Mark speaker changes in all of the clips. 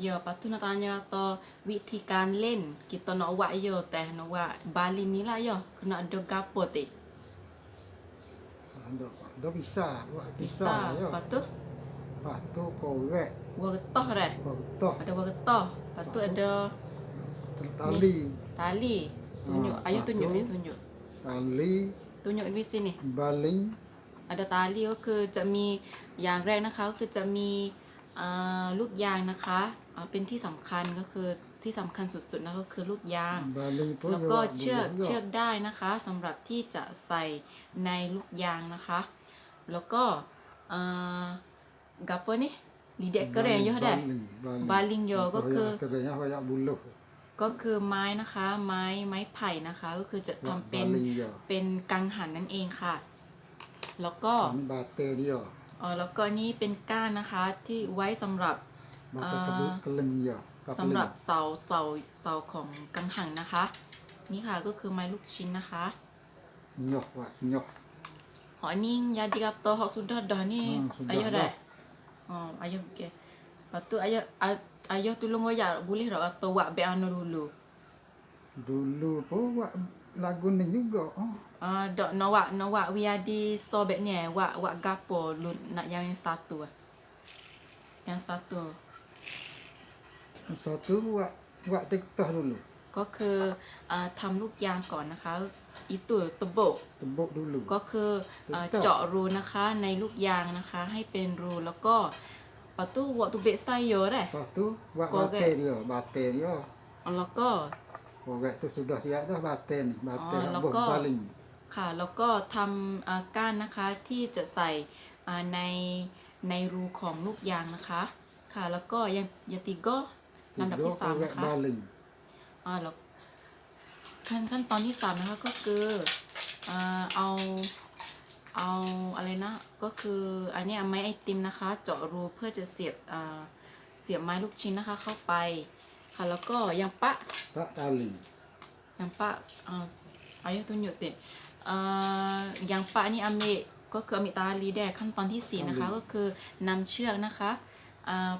Speaker 1: Ya, lepas tu nak tanya atau witi kan len kita nak buat ya teh nak buat Bali ni lah ya. Kena ada gapo teh.
Speaker 2: Ada ada bisa, buat
Speaker 1: Bisa.
Speaker 2: bisa ya.
Speaker 1: Lepas tu
Speaker 2: Lepas tu korek,
Speaker 1: buah getah dah.
Speaker 2: kotak,
Speaker 1: Ada buah getah. Lepas tu ada
Speaker 2: tali,
Speaker 1: tali. Tunjuk.
Speaker 2: Ah,
Speaker 1: Ayah
Speaker 2: lepas
Speaker 1: tunjuk,
Speaker 2: tu-
Speaker 1: ayah tunjuk.
Speaker 2: tali,
Speaker 1: Tunjuk di sini.
Speaker 2: baling,
Speaker 1: อะดาตาลีก็คือจะมีอย่างแรกนะคะก็คือจะมีอ่าลูกยางนะคะ อ่าเป็นที่สำคัญก็คือที่สำคัญสุดๆนะก็คือลูกยาง
Speaker 2: baling tu
Speaker 1: แล้วก็
Speaker 2: juga
Speaker 1: เชือก
Speaker 2: boleh
Speaker 1: เชือก
Speaker 2: juga.
Speaker 1: ได้นะคะสำหรับที่จะใส่ในลูกยางนะคะ แล้วก็อ่ากาปนี่ลีเดกกระเรนเยอะได้
Speaker 2: Baling, baling.
Speaker 1: Baling yo
Speaker 2: Masa
Speaker 1: ก็คือ
Speaker 2: banyak kerennya banyak buluh.
Speaker 1: ก็คือไม้นะคะไม้ไม้ไผ่นะคะ ก็คือจะทำเป็น
Speaker 2: Baling yo.
Speaker 1: เป็นกังหันนั่นเองค่ะ แล้วก็
Speaker 2: Ini bate dia.
Speaker 1: เออแล้วก็นี่เป็นก้านนะคะที่ไว้สำหรับ
Speaker 2: Bate
Speaker 1: Ah.
Speaker 2: kebu keleng dia.
Speaker 1: สำหรับเสาเสาเสาของกังหันนะคะ นี่ค่ะก็คือไม้ลูกชิ้นนะคะ
Speaker 2: Senyok, wak senyok.
Speaker 1: หอนี่ยาดีกับตัวหอสุดเดอนี่
Speaker 2: Hmm, sudah
Speaker 1: อายอได้
Speaker 2: dah.
Speaker 1: อ๋ออายอโอเค Lepas tu ayah ay- ayah tolong ayah boleh tak atau buat back anu dulu.
Speaker 2: Dulu pun buat lagu ni juga. Oh.
Speaker 1: Ah dak nak buat nak buat we ada so back ni eh, buat buat gapo lu nak yang satu ah. Yang satu.
Speaker 2: Satu buat buat TikTok dulu.
Speaker 1: ก็คืออ่าทำลูกยางก่อนนะคะอีตัวตะโบก
Speaker 2: Tebuk dulu.
Speaker 1: ก็คืออ่า
Speaker 2: ถูกต้อง
Speaker 1: เจาะรูนะคะในลูกยางนะคะให้เป็นรูแล้วก็ปะตู้วัตุเบะไซโยได้
Speaker 2: Lepas tu buat
Speaker 1: Korek.
Speaker 2: bate dia. Bate dia.
Speaker 1: แล้วก็
Speaker 2: Korek tu sudah siap dah bate ni. Bate
Speaker 1: Oh,
Speaker 2: nak
Speaker 1: แล้ว
Speaker 2: buat
Speaker 1: ก็
Speaker 2: baling.
Speaker 1: ค่ะ แล้วก็ทำอ่าก้านนะคะที่จะใส่อ่าในในรูของลูกยางนะคะ ค่ะ แล้วก็ยังยาติโก ลำดับ
Speaker 2: Tiga
Speaker 1: ที่สาม
Speaker 2: korek
Speaker 1: นะคะ
Speaker 2: baling.
Speaker 1: อ่าแล้วขั้นขั้นตอนที่สามนะคะก็คืออ่าเอาเอาอะไรนะก็คืออันเนี้ยไม้ไอติมนะคะ เจาะรูเพื่อจะเสียบอ่าเสียบไม้ลูกชิ้นนะคะ เข้าไปค่ะแล้วก็ยังปะ
Speaker 2: Tak tali.
Speaker 1: ยังปะอ่าอายะ tunjuk teh อ่ายังปะนี่อเมะก็คืออเมตาลีแดขั้นตอนที่สี่นะคะ
Speaker 2: ตาลี
Speaker 1: ก็คือนำเชือกนะคะอ่า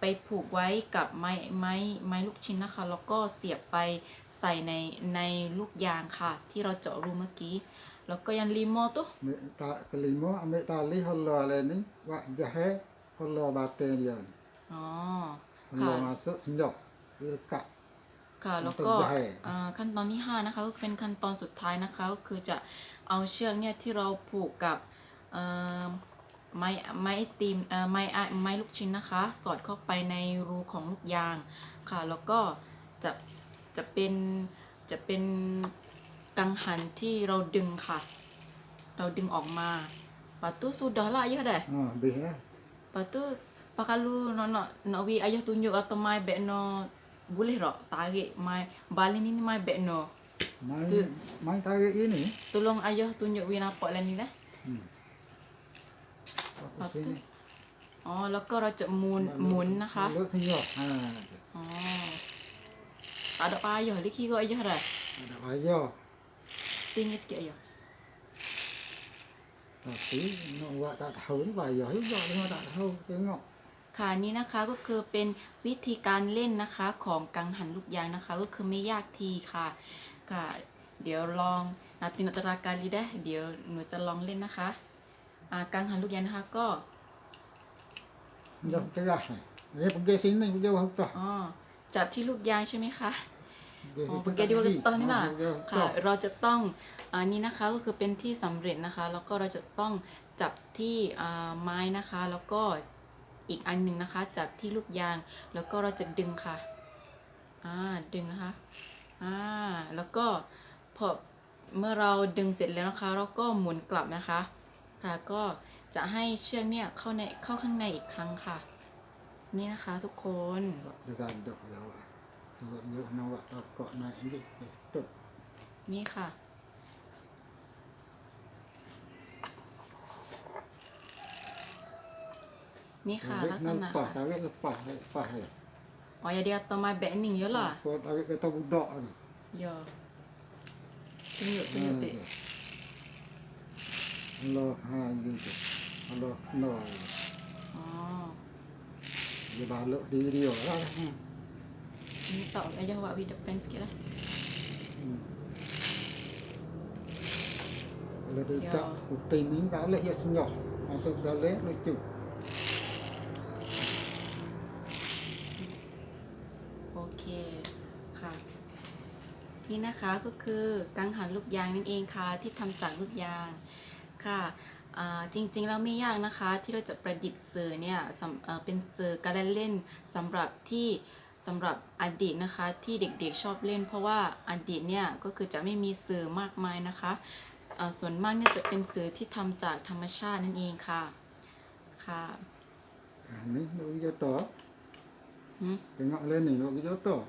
Speaker 1: ไปผูกไว้กับไม้ไม้ไม้ลูกชิ้นนะคะ แล้วก็เสียบไปใส่ในในลูกยางค่ะ ที่เราเจาะรูเมื่อกี้ แล้วก็ยังรีโมตุ
Speaker 2: Ambil tak kelima ambil tali hola le ni. Buat jahe hola bate dia.
Speaker 1: อ๋อ
Speaker 2: Hola
Speaker 1: ค่ะ
Speaker 2: masuk senyok. Lekat.
Speaker 1: ค่ะแล้วก็อ่าขั้นตอนที่5นะคะก็เป็นขั้นตอนสุดท้ายนะคะก็คือจะเอาเชือกเนี่ยที่เราผูกกับอ่า ไม้ไม้ไอติมเอ่อไม้อะไม้ลูกชิ้นนะคะ สอดเข้าไปในรูของลูกยางค่ะ แล้วก็จะจะเป็นจะเป็นกังหันที่เราดึงค่ะ เราดึงออกมาปะตุสุด lah ayah dah
Speaker 2: Ha, habis lah.
Speaker 1: Lepas tu Pak kalau nak nak nak wi ayah tunjuk atau my bag no boleh tak tarik my balin ni my bag no.
Speaker 2: Main,
Speaker 1: Tu.
Speaker 2: main tarik ini.
Speaker 1: Tolong ayah tunjuk wi nampak lah ni dah.
Speaker 2: Hmm.
Speaker 1: Lepas tu
Speaker 2: นี่
Speaker 1: อ๋อ แล้วก็เราจะหมุนหมุนนะคะ
Speaker 2: เลือกที่ยอดอ่า
Speaker 1: อ๋อ tak ada payah dia kira ayah dah.
Speaker 2: ada payah
Speaker 1: Tinggi sikit ayah.
Speaker 2: tapi nak buat tak tahu ni payah juga dia tak tahu tengok
Speaker 1: ค่ะนี่นะคะก็คือเป็นวิธีการเล่นนะคะของกังหันลูกยางนะคะ ก็คือไม่ยากทีค่ะค่ะ เดี๋ยวลองนาตินตราการลีได้เดี๋ยวหนูจะลองเล่นนะคะอ่า กังหันลูกยางนะคะก็
Speaker 2: dah cerah ni pergi sini pergi jauh hutan
Speaker 1: อ๋อจับที่ลูกยางใช่ไหมคะ
Speaker 2: pergi
Speaker 1: อ๋อ
Speaker 2: situ
Speaker 1: เมื่อกี้ดีกว่ากันตอนนี้ล่ะ
Speaker 2: pergi jauh
Speaker 1: ค่ะ
Speaker 2: hutan
Speaker 1: เราจะต้องอันนี้นะคะก็คือเป็นที่สำเร็จนะคะ แล้วก็เราจะต้องจับที่อ่าไม้นะคะ แล้วก็อีกอันหนึ่งนะคะ จับที่ลูกยาง แล้วก็เราจะดึงค่ะอ่าดึงนะคะอ่าแล้วก็พอเมื่อเราดึงเสร็จแล้วนะคะ เราก็หมุนกลับนะคะ ค่ะก็จะให้เชือกเนี่ยเข้าในเข้าข้างในอีกครั้งค่ะ นี่นะคะทุกคน
Speaker 2: dia gaduh lah awak sebab dia nak buat rokok naik ni stop
Speaker 1: นี่ค่ะ นี่ค่ะ
Speaker 2: tarik
Speaker 1: ลักษ
Speaker 2: nak
Speaker 1: ณะ
Speaker 2: lepas tarik lepas lepas ya
Speaker 1: อ๋ออย่าเดียวต่อมาแบะหนึ่งเยอะล่ะ
Speaker 2: kau tarik kata budak ni
Speaker 1: เยอะ tunjuk tunjuk tik
Speaker 2: Allah ha gitu Allah no
Speaker 1: อ๋อ
Speaker 2: Dia dia balok diri dia lah
Speaker 1: Hmm. Ini tak aja awak with the pen sikit lah.
Speaker 2: kalau dia
Speaker 1: Ya.
Speaker 2: tak putih ni tak boleh dia senyap masuk dalam lucu
Speaker 1: โอเคค่ะ นี่นะคะก็คือกังหันลูกยางนั่นเองค่ะที่ทำจากลูกยาง ค่ะอ่าจริงๆแล้วไม่ยากนะคะ ที่เราจะประดิษฐ์สื่อเนี่ยสำเอ่อเป็นสื่อการเล่นสำหรับที่สำหรับอดีตนะคะที่เด็กๆชอบเล่น เพราะว่าอดีตเนี่ยก็คือจะไม่มีสื่อมากมายนะคะสเอ่อส่วนมากเนี่ยจะเป็นสื่อที่ทำจากธรรมชาตินั่นเองค่ะค่ะ
Speaker 2: ha, ni nak pergi jatuh
Speaker 1: Hmm?
Speaker 2: tengok lain ni nak pergi jatuh